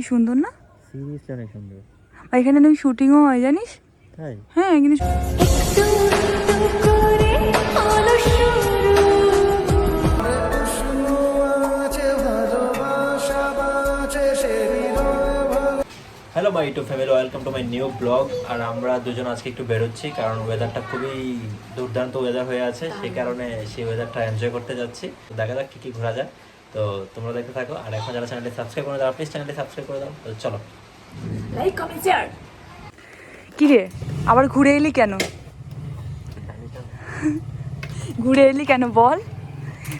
কি সুন্দর না? সিরিয়াসলি অনেক সুন্দর। আর এখানে নাকি শুটিংও হয় জানিস? তাই? হ্যাঁ কিন্তু hello my to family welcome to my new blog আর আমরা দুজন আজকে একটু বেরোচ্ছি কারণ ওয়েদারটা খুবই দুর্দান্ত ওয়েদার হয়ে আছে। সেই কারণে সেই ওয়েদারটা এনজয় করতে যাচ্ছি। দেখা যাক কী কী ঘোরা যায়। তো তোমরা দেখতে থাকো। আর এখন যারা চ্যানেলটি সাবস্ক্রাইব করে দাও প্লিজ চ্যানেলটি সাবস্ক্রাইব করে দাও। তো চলো। লাইক কমেন্ট শেয়ার কি রে? আবার ঘুরে এলি কেন? ঘুরে এলি কেন? বল।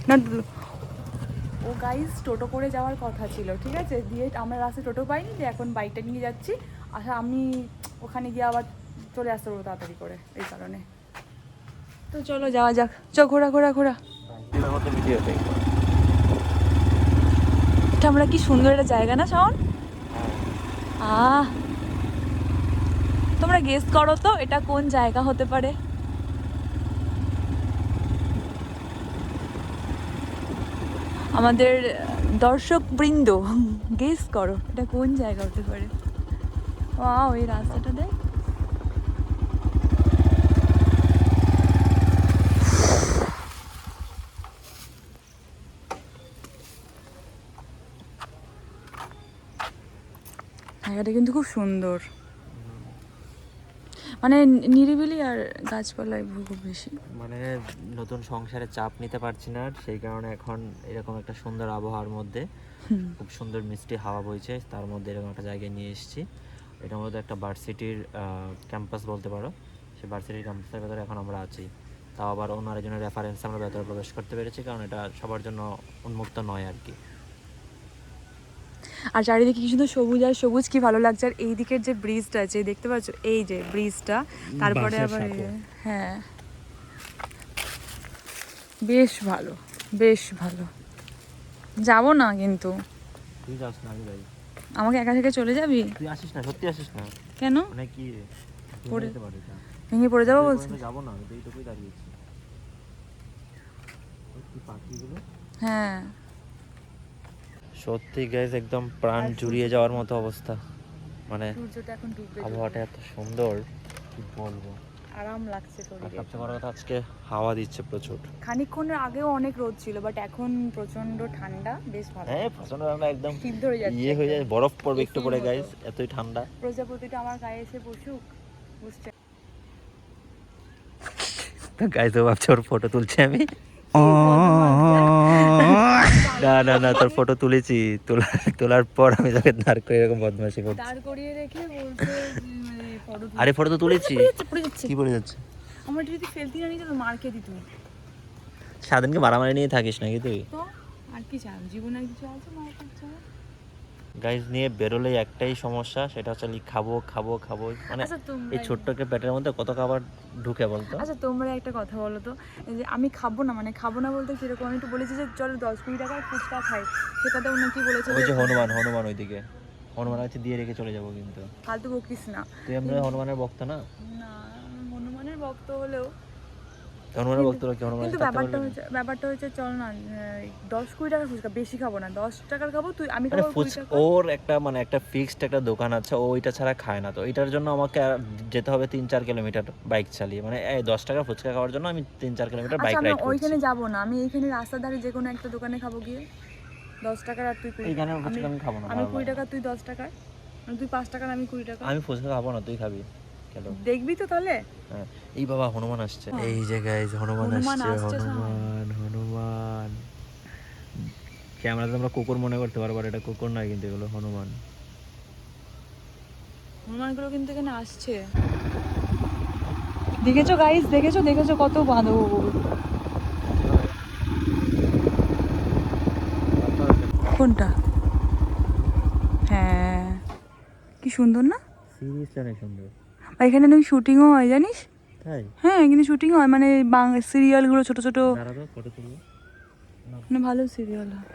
না ও গাইস টোটো করে যাওয়ার কথা ছিল ঠিক আছে? দিয়ে আমরা রাস্তায় টোটো পাইনি যে এখন বাইকটা নিয়ে যাচ্ছি। আচ্ছা আমি ওখানে গিয়ে আবার চলে আসতে পারব তাড়াতাড়ি করে এই কারণে। তো চলো যাওয়া যাক। চ ঘোরা ঘোরা ঘোরা। এটা আমরা কি সুন্দর একটা জায়গা না, শাওন? আহ, তোমরা গেস করো তো, এটা কোন জায়গা হতে পারে? আমাদের দর্শক বৃন্দ গেস করো, এটা কোন জায়গা হতে পারে? ওয়াও এই রাস্তাটা দেখ। জায়গাটা কিন্তু খুব সুন্দর। মানে নিরিবিলি আর গাছপালায় খুব বেশি। মানে নতুন সংসারে চাপ নিতে পারছি না সেই কারণে এখন এরকম একটা সুন্দর আবহাওয়ার মধ্যে খুব সুন্দর মিষ্টি হাওয়া বইছে তার মধ্যে এরকম একটা জায়গায় নিয়ে এসেছি। এটার মধ্যে একটা ভার্সিটির ক্যাম্পাস বলতে পারো। সেই ভার্সিটির ক্যাম্পাসের ভেতরে এখন আমরা আছি। তাও আবার অন্য আরেকজনের রেফারেন্স আমরা ভেতরে প্রবেশ করতে পেরেছি কারণ এটা সবার জন্য উন্মুক্ত নয় আর কি। আর চারিদিকে কি সুন্দর সবুজ আর সবুজ কি ভালো লাগছে। আর এই দিকের যে ব্রিজটা আছে দেখতে পাচ্ছ? এই যে ব্রিজটা তারপরে আবার হ্যাঁ। বেশ ভালো বেশ ভালো। যাব না কিন্তু। তুই যাস না আমি যাই আমাকে একা থেকে চলে যাবি? তুই আসিস না সত্যি আসিস না? কেন? মানে কি পরে- যেতে পারিস না। ভেঙে পড়ে যাব বলছি যাব না আমি তো এইটুকুই দাঁড়িয়েছি হ্যাঁ। সত্যি গ্যাস একদম প্রাণ জুড়িয়ে যাওয়ার মতো অবস্থা। মানে আবহাওয়াটা এত সুন্দর কি বলব? আরাম লাগছে শরীরে। সবচেয়ে বড় কথা আজকে হাওয়া দিচ্ছে প্রচুর। খানিকক্ষণের আগেও অনেক রোদ ছিল বাট এখন প্রচণ্ড ঠান্ডা বেশ ভালো। হ্যাঁ প্রচণ্ড ঠান্ডা একদম সিদ্ধ হয়ে যাচ্ছে ইয়ে হয়ে যায় বরফ পড়বে একটু পরে। গাইজ এতই ঠান্ডা। প্রজাপতিটা আমার গায়ে এসে বসুক বুঝছে তো গাইজ ও ভাবছে ওর ফটো তুলছি আমি। না না না তোর ফটো তুলেছি। তোলার তোলার পর আমি তাকে দাঁড় করে এরকম বদমাশি করছি। দাঁড় করিয়ে রেখে বলছে আরে ফটো তো তুলেছি। পড়ে কি পড়ে যাচ্ছে? আমার যদি ফেলতি না নিতে তো মার খেয়ে দিত। সারাদিনকে মারামারি নিয়ে থাকিস নাকি তুই? তো আর কি চান জীবনে কিছু আছে গাইজ নিয়ে বেরোলেই একটাই সমস্যা সেটা হচ্ছে খাব খাব খাব। মানে আচ্ছা এই ছোট্ট একটা পেটের মধ্যে কত খাবার ঢুকে বলতো? আচ্ছা তোমরা একটা কথা বলো তো যে আমি খাব না মানে খাব না বলতে কীরকম? আমি একটু বলেছি যে চলো দশ কুড়ি টাকার ফুচকা খাই সেটাতে অন্য কি বলেছে ওই যে হনুমান হনুমান ওইদিকে। হনুমান আছে দিয়ে রেখে চলে যাব কিন্তু। ফালতু বকিস না। তুই আমরা হনুমানের ভক্ত না? না হনুমানের ভক্ত হলেও হনুমানের ভক্ত হলে কি কিন্তু ব্যাপারটা হচ্ছে ব্যাপারটা হচ্ছে চল না দশ কুড়ি টাকার ফুচকা বেশি খাব না দশ টাকার খাব তুই আমি মানে খাব ওর একটা মানে একটা ফিক্সড একটা দোকান আছে ও ওইটা ছাড়া খায় না তো এটার জন্য আমাকে যেতে হবে তিন চার কিলোমিটার বাইক চালিয়ে। মানে দশ টাকা ফুচকা খাওয়ার জন্য আমি তিন চার কিলোমিটার বাইক আচ্ছা রাইড করছি। ওইখানে যাব না আমি এইখানে রাস্তার ধারে যে কোনো একটা দোকানে খাব গিয়ে। দশ টাকার আর তুই কুড়ি এইখানে ফুচকা আমি খাব না আমি কুড়ি টাকা তুই দশ টাকার তুই পাঁচ টাকার আমি কুড়ি টাকা আমি ফুচকা খাব না তুই খাবি? দেখবি তো তাহলে? হ্যাঁ এই বাবা হনুমান আসছে। হ্যাঁ। এই যে গাইজ হনুমান আসছে হনুমান হনুমান। ক্যামেরাতে আমরা কুকুর মনে করতে পারব এটা কুকুর নয় কিন্তু এগুলো হনুমান। হনুমানগুলো কিন্তু এখানে আসছে। দেখেছ গাইস দেখেছ? দেখেছ কত বাঁধব কোনটা? হ্যাঁ। কি সুন্দর না? সিরিয়াসলি অনেক সুন্দর। আর এখানে নাকি শুটিংও হয় জানিস? হ্যাঁ এখানে শুটিং হয় মানে বাংলা সিরিয়ালগুলো ছোট ছোট। মানে ভালো সিরিয়াল হয়।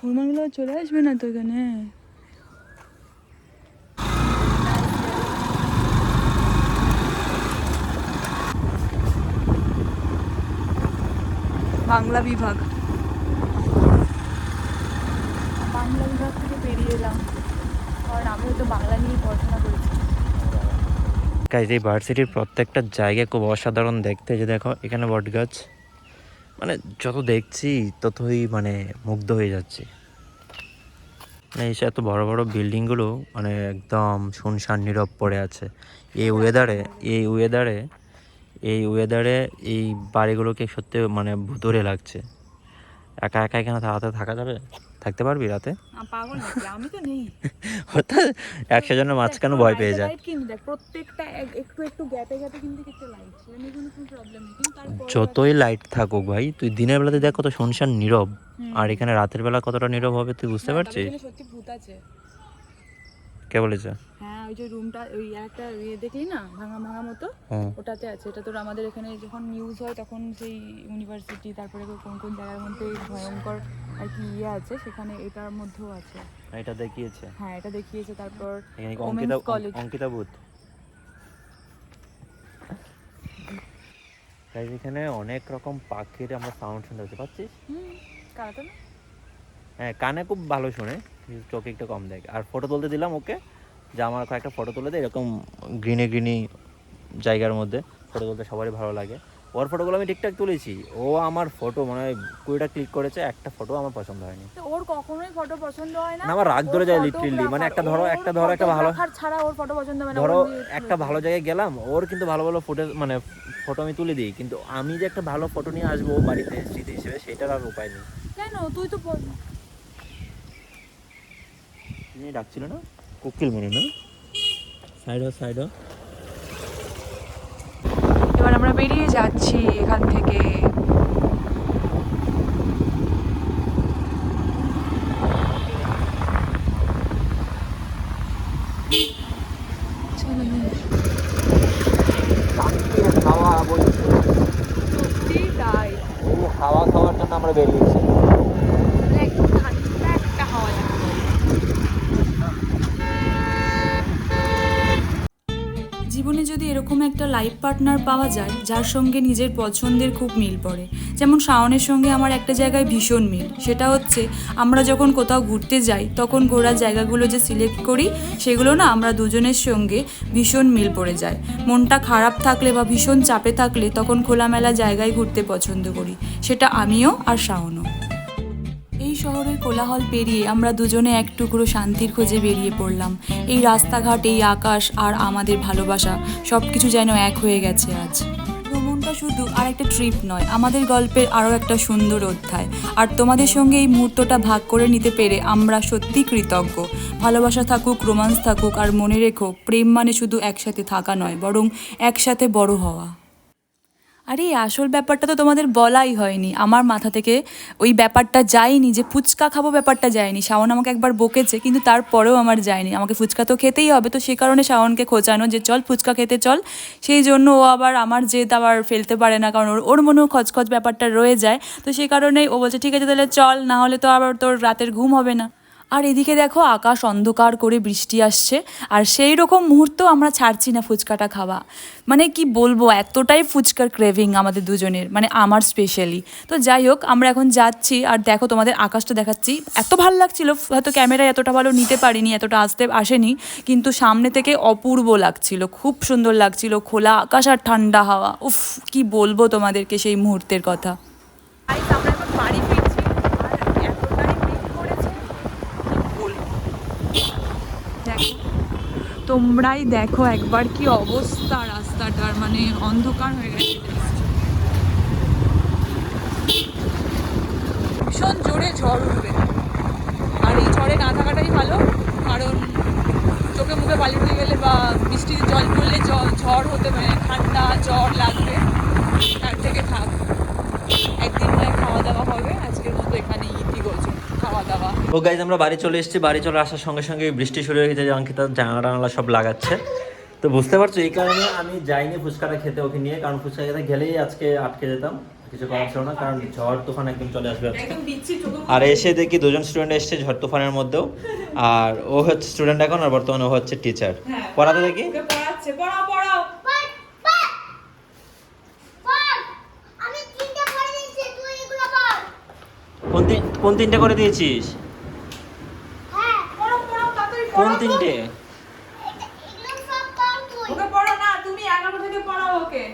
হনুমানগুলো চলে আসবে না তো এখানে? বাংলা বিভাগ। বাংলা বিভাগ থেকে বেরিয়ে এলাম। কারণ আমিও তো বাংলা নিয়ে পড়াশোনা করেছি। গাইজ এই ভার্সিটির প্রত্যেকটা জায়গা খুব অসাধারণ দেখতে যে দেখো, এখানে বট গাছ। মানে যত দেখছি, ততই মানে মুগ্ধ হয়ে যাচ্ছি। মানে এই এত বড় বড় বিল্ডিংগুলো মানে একদম শুনশান নীরব পড়ে আছে। এই ওয়েদারে এই ওয়েদারে এই ওয়েদারে এই বাড়িগুলোকে সত্যি মানে ভুতুরে লাগছে। একা একা এখানে রাতে থাকা যাবে? থাকতে পারবি রাতে? পাগল নাকি? আমি তো নেই। অর্থাৎ একশো জনের মাঝখানে ভয় পেয়ে যায়। কিন্তু দেখ প্রত্যেকটা একটু একটু গ্যাপে গ্যাপে কিন্তু একটা লাইট সেটা কোনো প্রবলেম নেই। যতই লাইট থাকুক ভাই তুই দিনের বেলাতে দেখ কত শুনশান নীরব। আর এখানে রাতের বেলা কতটা নীরব হবে তুই বুঝতে পারছিস? সত্যি ভূত আছে। কে বলেছে? হ্যাঁ ওই যে রুমটা ওই একটা ইয়ে দেখলি না ভাঙা ভাঙা মতো? ওটাতে আছে এটা তোর আমাদের এখানে যখন নিউজ হয় তখন সেই ইউনিভার্সিটি তারপরে কোন কোন জায়গার মধ্যে ভয়ঙ্কর আর কি ইয়ে আছে সেখানে এটার মধ্যেও আছে। এটা দেখিয়েছে। হ্যাঁ এটা দেখিয়েছে তারপর অঙ্কিতা college। অঙ্কিতা ভূত তাই এখানে অনেক রকম পাখির আমরা সাউন্ড শুনতে পাচ্ছি পাচ্ছিস? না? হ্যাঁ কানে খুব ভালো শুনে। চোখে একটু কম দেখ। আর ফটো তুলতে দিলাম ওকে যে আমার কয়েকটা ফটো তুলে দেয় এরকম গ্রিনে গ্রিনি জায়গার মধ্যে ফটো তুলতে সবারই ভালো লাগে। ওর ফটোগুলো আমি ঠিকঠাক তুলেছি। ও আমার ফটো মানে কুড়িটা ক্লিক করেছে একটা ফটো আমার পছন্দ হয়নি। ওর কখনোই ফটো পছন্দ হয় না? আমার রাগ ধরে যায় literally, মানে একটা ধরো- একটা ধরো একটা ভালো- ছাড়া ওর ফটো পছন্দ হয় না। ধরো একটা ভালো জায়গায় গেলাম ওর কিন্তু ভালো ভালো ফটো মানে ফটো আমি তুলে দিই। কিন্তু আমি যে একটা ভালো ফটো নিয়ে আসব বাড়িতে স্মৃতি হিসেবে সেটার আর উপায় নেই। কেন? তুই তো প- ডাকছিল না? কোকিল মনে না? সাইড সাইড এবার আমরা বেরিয়ে যাচ্ছি এখান থেকে হাওয়া বলছে সত্যি তাই এই হাওয়া খাওয়ার জন্য আমরা বেরিয়েছি মানে একদম ঠান্ডা একটা হাওয়া যাচ্ছে জীবনে যদি এরকম একটা লাইফ পার্টনার পাওয়া যায়, যার সঙ্গে নিজের পছন্দের খুব মিল পড়ে। যেমন শাওনের সঙ্গে আমার একটা জায়গায় ভীষণ মিল। সেটা হচ্ছে, আমরা যখন কোথাও ঘুরতে যাই, তখন ঘোরার জায়গাগুলো যে সিলেক্ট করি, সেগুলো না আমরা দুজনের সঙ্গে ভীষণ মিল পড়ে যায়। মনটা খারাপ থাকলে বা ভীষণ চাপে থাকলে তখন খোলামেলা জায়গায় ঘুরতে পছন্দ করি। সেটা আমিও আর শাওনও। শহরের কোলাহল পেরিয়ে আমরা দুজনে এক টুকরো শান্তির খোঁজে বেরিয়ে পড়লাম। এই রাস্তাঘাট, এই আকাশ আর আমাদের ভালোবাসা সব কিছু যেন এক হয়ে গেছে আজ। ভ্রমণটা শুধু আর একটা ট্রিপ নয়, আমাদের গল্পের আরও একটা সুন্দর অধ্যায়। আর তোমাদের সঙ্গে এই মুহূর্তটা ভাগ করে নিতে পেরে আমরা সত্যি কৃতজ্ঞ। ভালোবাসা থাকুক, রোমান্স থাকুক আর মনে রেখো, প্রেম মানে শুধু একসাথে থাকা নয়, বরং একসাথে বড় হওয়া। আরে আসল ব্যাপারটা তো তোমাদের বলাই হয়নি। আমার মাথা থেকে ওই ব্যাপারটা যায়নি যে ফুচকা খাব ব্যাপারটা যায়নি। শাওন আমাকে একবার বকেছে, কিন্তু তারপরেও আমার যায়নি। আমাকে ফুচকা তো খেতেই হবে, তো সে কারণে শাওনকে খোঁচানো যে চল ফুচকা খেতে চল। সেই জন্য ও আবার আমার জেদ আবার ফেলতে পারে না, কারণ ওর ওর মনেও খচখচ ব্যাপারটা রয়ে যায়। তো সেই কারণেই ও বলছে, ঠিক আছে, তাহলে চল, না হলে তো আবার তোর রাতের ঘুম হবে না। আর এদিকে দেখো আকাশ অন্ধকার করে বৃষ্টি আসছে, আর সেই রকম মুহূর্ত আমরা ছাড়ছি না ফুচকাটা খাওয়া। মানে কি বলব, এতটাই ফুচকার ক্রেভিং আমাদের দুজনের মানে আমার স্পেশালি তো যাই হোক, আমরা এখন যাচ্ছি, আর দেখো তোমাদের আকাশটা দেখাচ্ছি। এত ভালো লাগছিল, হয়তো ক্যামেরায় এতটা ভালো নিতে পারিনি, এতটা আসতে আসেনি, কিন্তু সামনে থেকে অপূর্ব লাগছিল, খুব সুন্দর লাগছিল, খোলা আকাশ আর ঠান্ডা হাওয়া। উফ, কি বলব তোমাদেরকে সেই মুহূর্তের কথা। আমরা এখন বাড়ি ফিরছি আর এতটাই ভিড় করেছে কি বলব দেখো তোমরাই দেখো একবার কি অবস্থা রাস্তাটার মানে অন্ধকার হয়ে গেছে ভীষণ জোরে ঝড় উঠবে। আর এই ঝড়ে না থাকাটাই ভালো, কারণ চোখে মুখে বালি উঠে গেলে বা বৃষ্টিতে জল পড়লে ঝড় হতে পারে, ঠান্ডা, জ্বর লাগবে তার থেকে থাক একদিন নয় খাওয়া দাওয়া হবে আজকের মতো এখানে ইতি গোছো তো গাইজ আমরা বাড়ি চলে এসেছি। বাড়ি চলে আসার সঙ্গে সঙ্গে বৃষ্টি শুরু হয়ে গেছে যে অঙ্কিতা জানালা টানালা সব লাগাচ্ছে। তো বুঝতে পারছ এই কারণে আমি যাইনি ফুচকাটা খেতে ওকে নিয়ে কারণ ফুচকা খেতে গেলেই আজকে আটকে যেতাম। কিছু করার ছিল না কারণ ঝড় তুফান একদম চলে আসবে আর এসে দেখি দুজন স্টুডেন্ট এসছে ঝড় তুফানের মধ্যেও। আর ও হচ্ছে স্টুডেন্ট এখন আর বর্তমানে ও হচ্ছে টিচার হ্যাঁ। পড়াতে দেখি। কোন তিনটে করে দিয়েছিস? কোন তিনটে? ওকে পড়াও না তুমি এগারো থেকে পড়াও ওকে।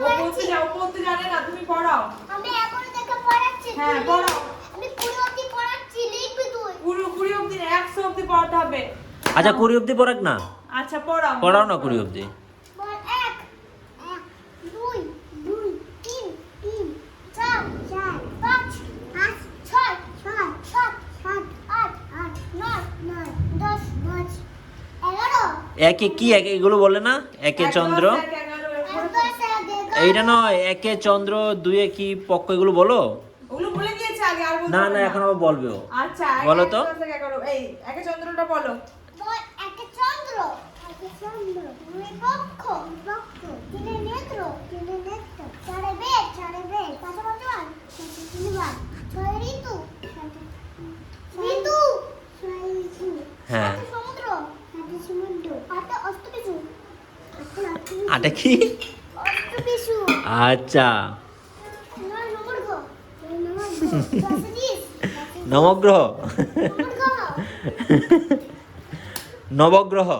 ও বলতে যাও পড়তে জানে না তুমি পড়াও। আমি এগারো থেকে পড়াচ্ছি হ্যাঁ, পড়াও। আমি কুড়ি অবধি পড়াচ্ছি লিখবি তুই। কুড়ি কুড়ি অবধি একশো অব্দি পড়াতে হবে। আচ্ছা কুড়ি অবধি পড়াক না। আচ্ছা পড়াও। পড়াও না কুড়ি অব্দি বল এক এক দুই দুই তিন তিন চার চার পাঁচ পাঁচ ছয় ছয় সাত সাত আট আট নয় নয় দশ দশ এগারো একে কি একে এগুলো বলে না? একে চন্দ্র। এইটা নয় একে চন্দ্র দুয়ে কি পক্ষ এগুলো বলো? ওগুলো বলে দিয়েছে আগে আর বলতে না না এখন আবার বলবে ও। আচ্ছা বলো তো। এক, চন্দ্রটা বলো। চন্দ্র। আটা কি? আচ্ছা। নবগ্রহ। নবগ্রহ।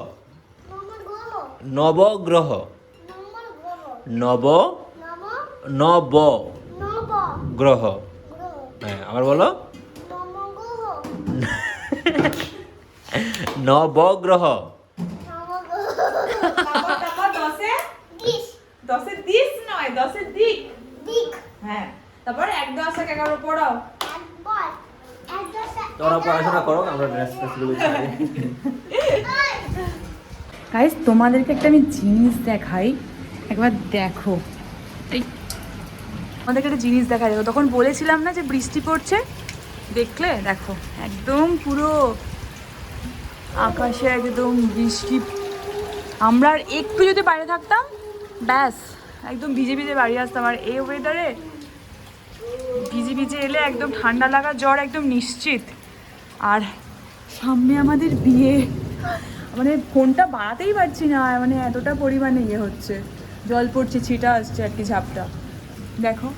নবগ্রহ। নব নব। গ্রহ। হ্যাঁ আবার বলো। নবগ্রহ নমগ্রহ তারপর তারপর দশে দিস দশে দিস নয় দশে দিক। দিক। হ্যাঁ। তারপর এক দশ এক এগারো পড়াও। একবার। এক দশে তোমরা পড়াশোনা করো আমরা ড্রেস গাইস তোমাদেরকে একটা আমি জিনিস দেখাই। একবার দেখো। এই আমাদেরকে একটা জিনিস দেখা দেখো তখন বলেছিলাম না যে বৃষ্টি পড়ছে? দেখলে? দেখো একদম পুরো আকাশে একদম বৃষ্টি। আমরা আর একটু যদি বাইরে থাকতাম ব্যাস। একদম ভিজে ভিজে বাড়ি আসতাম। আর এই ওয়েদারে ভিজে ভিজে এলে একদম ঠান্ডা লাগা জ্বর একদম নিশ্চিত। আর সামনে আমাদের বিয়ে। মানে ফোনটা বাড়াতেই পারছি না মানে এতটা পরিমাণে ইয়ে হচ্ছে। জল পড়ছে, ছিটা আসছে আর কি ঝাপটা। দেখো।